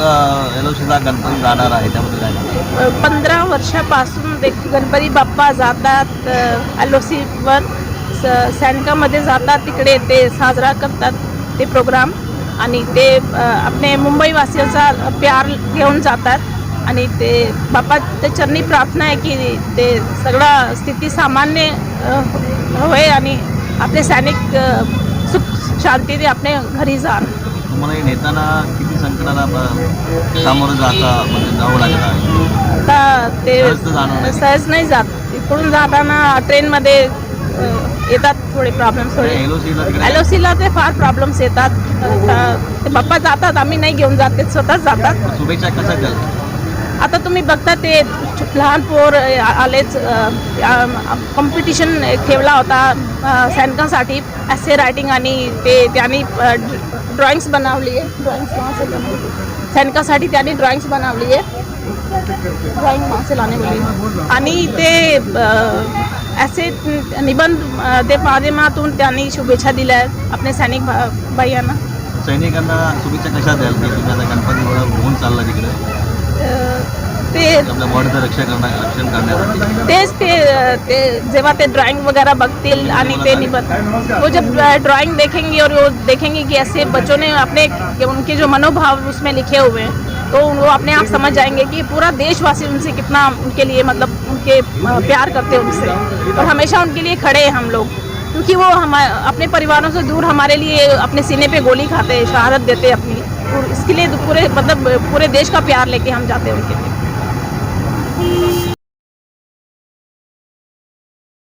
गणपती जाणार आहे त्याबद्दल काय? पंधरा वर्षापासून देख गणपती बाप्पा जातात एल ओ सीवर स सैनिकामध्ये जातात तिकडे ते साजरा करतात ते प्रोग्राम. आणि ते आपले मुंबईवासियांचा प्यार घेऊन जातात. आणि ते बाप्पा ते चरणी प्रार्थना आहे की ते सगळं स्थिती सामान्य होय आणि आपले सैनिक सुख शांतीने आपले घरी जाण. तुम्हाला नेताना संकटाला सामोरं जाता म्हणजे जावं लागत आता ते सहज नाही. जात. इकडून जाताना ट्रेनमध्ये येतात थोडे प्रॉब्लेम्स थोडे. एल ओ सीला ते फार प्रॉब्लेम्स येतात. ते बाप्पा जातात आम्ही नाही घेऊन जात ते स्वतःच जातात. शुभेच्छा कशा द्याल? आता तुम्ही बघता ते लहान पोर आलेच कॉम्पिटिशन ठेवला होता सैनिकांसाठी एसे रायटिंग आणि ते त्यांनी ड्रॉइंग्स बनवली आहे. ड्रॉइंग्स सैनिकासाठी त्यांनी ड्रॉइंग्स बनवली आहे. ड्रॉइंग वहाँ से लाने वाली आणि ते असे निबंध ते माध्यमातून त्यांनी शुभेच्छा दिल्या आहेत. आपल्या सैनिक भा- भाईयांना. सैनिकांना शुभेच्छा कशा द्याल? की गणपती आपल्या बॉडीचं रक्षण करण्यासाठी तेच ते ते जेव्हा ते ड्राइंग वगैरह बघतील आणि ते निबंध वो जब ड्राइंग देखेंगे और वो देखेंगे कि ऐसे बच्चों ने अपने उनके जो मनोभाव उसमें लिखे हुए हैं तो वो अपने आप समझ जाएँगे कि पूरा देशवासी उनसे कितना उनके लिए मतलब उनके प्यार करते हैं उनसे। और हमेशा उनके लिए खड़े हैं हम लोग क्योंकि वो हम अपने परिवारों से दूर हमारे लिए अपने सीने पे गोली खाते हैं शहादत देते हैं अपनी। इसके लिए पूरे मतलब पूरे देश का प्यार लेके हम जाते हैं उनके लिए।